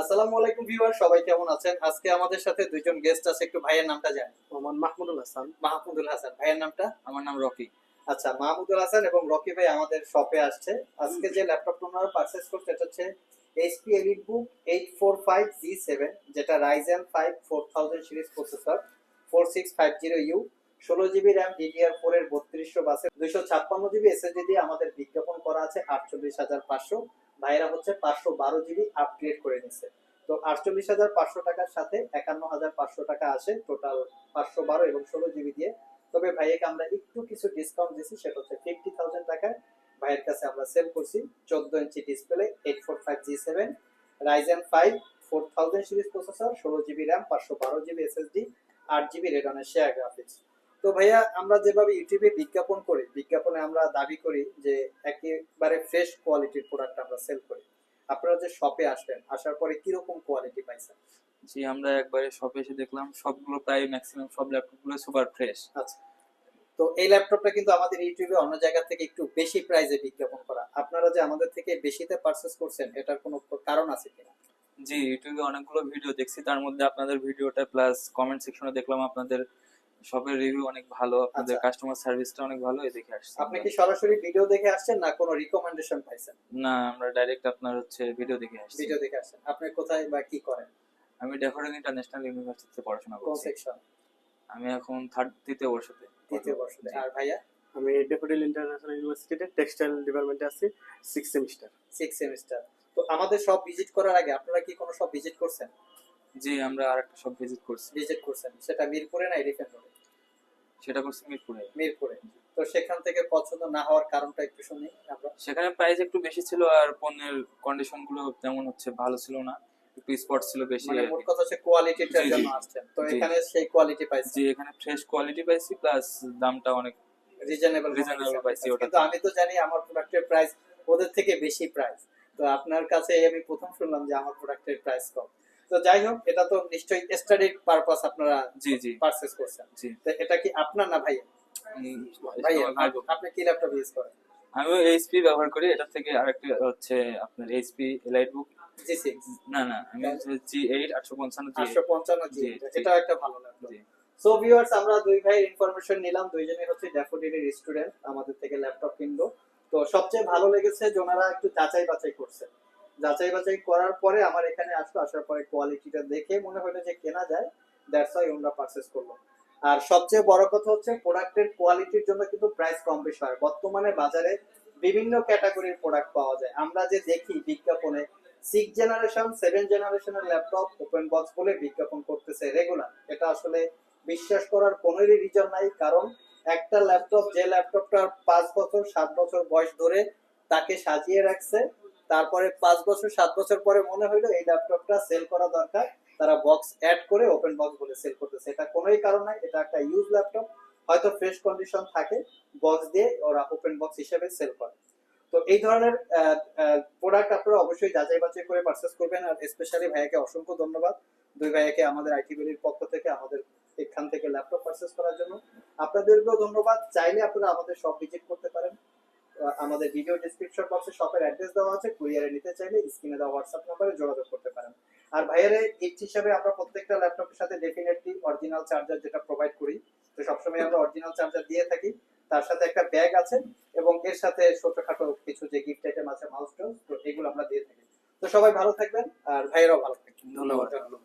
আসসালামু আলাইকুম ভিউয়ার সবাই কেমন আছেন? আজকে আমাদের সাথে দুইজন গেস্ট আছে একটু ভাইয়ের নামটা জানি। মোহাম্মদ মাহমুদুল হাসান। মাহমুদুল হাসান ভাইয়ের নামটা? আমার নাম রকি। আচ্ছা মাহমুদুল হাসান এবং রকি ভাই আমাদের শপে আসছে। আজকে যে ল্যাপটপটা ওনারা পারচেস করছে এটা হচ্ছে HP elite book eight four five G seven যেটা Ryzen five four thousand series processor four six five zero U ষোলো জিবি র্যাম ডিডিআর ফোর এর বত্রিশশো বাসে দুইশো ছাপ্পান্ন জিবি এসএসডি দিয়ে আমাদের বিজ্ঞাপন করা আছে আটচল্লিশ হাজার পাঁচশো। ভাইরা হচ্ছে পাঁচশো বারো জিবি আপগ্রেড করে নিচ্ছে তো আটচল্লিশ হাজার পাঁচশো টাকার সাথে একান্ন হাজার পাঁচশো টাকা আসে টোটাল পাঁচশো বারো এবং ষোলো জিবি দিয়ে। তবে ভাইয়াকে আমরা একটু কিছু ডিসকাউন্ট দিচ্ছি সেটা হচ্ছে ফিফটি থাউজেন্ড টাকায়। ভাইয়ের কাছে আমরা সেল করছি চোদ্দ ইঞ্চি display eight four five G seven Ryzen five four thousand series processor ষোলো জিবি র্যাম পাঁচশো বারো জিবি এসএসডি আট জিবি রেডনের শেয়ার গ্রাফিক্স তো ভাইয়া আমরা যেভাবে ইউটিউবে বিজ্ঞাপন করি বিজ্ঞাপনে আমরা দাবি করি যে একেবারে ফ্রেশ কোয়ালিটির প্রোডাক্ট আমরা সেল করি। আপনারা যে শপে আসলেন আসার পরে কীরকম কোয়ালিটি পাইছেন? জি আমরা একবারে শপে এসে দেখলাম সবগুলো প্রায় ম্যাক্সিমাম সব ল্যাপটপগুলো সুপার ফ্রেশ আচ্ছা। তো এই ল্যাপটপটা কিন্তু আমাদের ইউটিউবে অন্য জায়গা থেকে একটু বেশি প্রাইসে বিজ্ঞাপন করা। আপনারা যে আমাদের থেকে বেশিতে পারচেস করছেন এটার কোনো কারণ আছে কিনা? জি ইউটিউবে অনেকগুলো ভিডিও দেখছি তার মধ্যে আপনাদের ভিডিওটা প্লাস কমেন্ট সেকশনে দেখলাম আপনাদের শপের রিভিউ অনেক ভালো আপনাদের। কাস্টমার সার্ভিসটা অনেক ভালো এই দেখে আসছি আপনি কি সরাসরি ভিডিও দেখে আসছেন না কোনো রিকমেন্ডেশন পাইছেন? না আমরা ডাইরেক্ট আপনার হচ্ছে ভিডিও দেখে আসছি। ভিডিও দেখে আসছেন। আপনি কোথায় বা কি করেন? আমি ইন্টারন্যাশনাল ইউনিভার্সিটিতে পড়াশোনা কোন সেকশন আমি এখন থার্ড তৃতীয় বর্ষতে তৃতীয় বর্ষে আর ভাইয়া? আমি ডেফোডিল ইন্টারন্যাশনাল ইউনিভার্সিটিতে টেক্সটাইল ডিপার্টমেন্টে আছি সিক্স সেমিস্টার সিক্স সেমিস্টার তো আমাদের সব ভিজিট করার আগে আপনারা কি কোনো সব ভিজিট করছেন? জি আমরা আরেকটা সব ভিজিট করছি। ভিজিট করছেন। সেটা মিরপুরে না এলিফ্যান্ট রোডে সেটা করছি মিরপুরে। মিরপুরে। তো সেখান থেকে পছন্দ না হওয়ার কারণটা একটু শুনি আমরা। সেখানে প্রাইস একটু বেশি ছিল আর পণ্যের কন্ডিশনগুলো তেমন হচ্ছে ভালো ছিল না। একটু স্পট ছিল বেশি মানে মোট কথা হচ্ছে কোয়ালিটিটার। জন্য আসছেন তো এখানে সেই কোয়ালিটি পাইছি। জি এখানে ফ্রেশ কোয়ালিটি পাইছি প্লাস দামটা অনেক রিজনেবল Reasonable পাইছি ওটা। কিন্তু আমি তো জানি আমার প্রোডাক্টের প্রাইস ওদের থেকে বেশি প্রাইস তো আপনার কাছে আমি প্রথম শুনলাম যে আমার প্রোডাক্টের প্রাইস কম। তো যাই হোক এটা তো নিশ্চয়ই পারপাস আপনারা জি জি। পারচেজ করছেন। জি। তো এটা কি আপনার না। আপনি কি ল্যাপটপ ইউজ করেন? আমি এইচপি ব্যবহার করি এটা থেকে আরেকটা হচ্ছে আপনার এইচপি এলাইট বুক না না আমি জি এইট আটশো পঞ্চান্ন আটশো পঞ্চান্ন জি। এটা একটা ভালো জি। সো ভিউয়ার্স আমরা দুই ভাইয়ের ইনফরমেশন নিলাম দুইজনই হচ্ছে ড্যাফোডিলের স্টুডেন্ট আমাদের থেকে ল্যাপটপ কিনলো। তো সবচেয়ে ভালো লেগেছে যে ওনারা একটু যাচাই বাছাই করছে। যাচাই বাছাই করার পরে আমার এখানে আসলো, আসার পরে কোয়ালিটিটা দেখে মনে হলো যে কেনা যায় দ্যাটস ওয়াই ওনারা পারচেস করল আর সবচেয়ে বড় কথা হচ্ছে প্রোডাক্টের কোয়ালিটির জন্য কিন্তু প্রাইস কম বেশি হয়। বর্তমানে বাজারে বিভিন্ন ক্যাটাগরির প্রোডাক্ট পাওয়া যায়। আমরা যে দেখি বিজ্ঞাপনে সিক্স জেনারেশন সেভেন জেনারেশনের ল্যাপটপ ওপেন বক্স বলে বিজ্ঞাপন করতেছে রেগুলার এটা আসলে বিশ্বাস করার কোনোই রিজন নাই, কারণ একটা ল্যাপটপ যে ল্যাপটপটার পাঁচ বছর, সাত বছর বয়স ধরে তাকে সাজিয়ে রাখছে তারপরে পাঁচ বছর, সাত বছর পরে মনে হইল এই ল্যাপটপটা সেল করা দরকার। তারা বক্স অ্যাড করে ওপেন বক্স বলে সেল করতেছে। এটা কোনোই কারণ নাই, এটা একটা ইউজ ল্যাপটপ হয়তো ফ্রেশ কন্ডিশন থাকে বক্স দিয়ে ওরা ওপেন বক্স হিসেবে সেল করে। তো এই ধরনের প্রোডাক্ট আপনারা অবশ্যই যাচাই বাছাই করে পারচেস করবেন। আর স্পেশালি ভাইয়াকে অসংখ্য ধন্যবাদ। দুই ভাইয়াকে আমাদের আইটি বেলির পক্ষ থেকে আমাদের এখান থেকে ল্যাপটপ পারচেস করার জন্য। আপনাদেরকেও ধন্যবাদ। চাইলে আপনারা আমাদের সব ভিজিট করতে আমাদের ভিডিও ডিসক্রিপশন বক্সে শপের অ্যাড্রেস দেওয়া আছে। কুরিয়ারে নিতে চাইলে স্ক্রিনে দেওয়া হোয়াটসঅ্যাপ নাম্বারে যোগাযোগ করতে পারেন। আর ভাইয়ারে গিফট হিসাবে আমরা প্রত্যেকটা ল্যাপটপের সাথে ডেফিনেটলি অরিজিনাল চার্জার যেটা প্রোভাইড করি, তো সবসময় আমরা অরিজিনাল চার্জার দিয়ে থাকি। তার সাথে একটা ব্যাগ আছে এবং এর সাথে ছোটখাটো কিছু যে গিফট আইটেম আছে মাউস তো এগুলো আমরা দিয়ে থাকি। তো সবাই ভালো থাকবেন, আর ভাইয়েরাও ভালো থাকবেন। ধন্যবাদ ধন্যবাদ।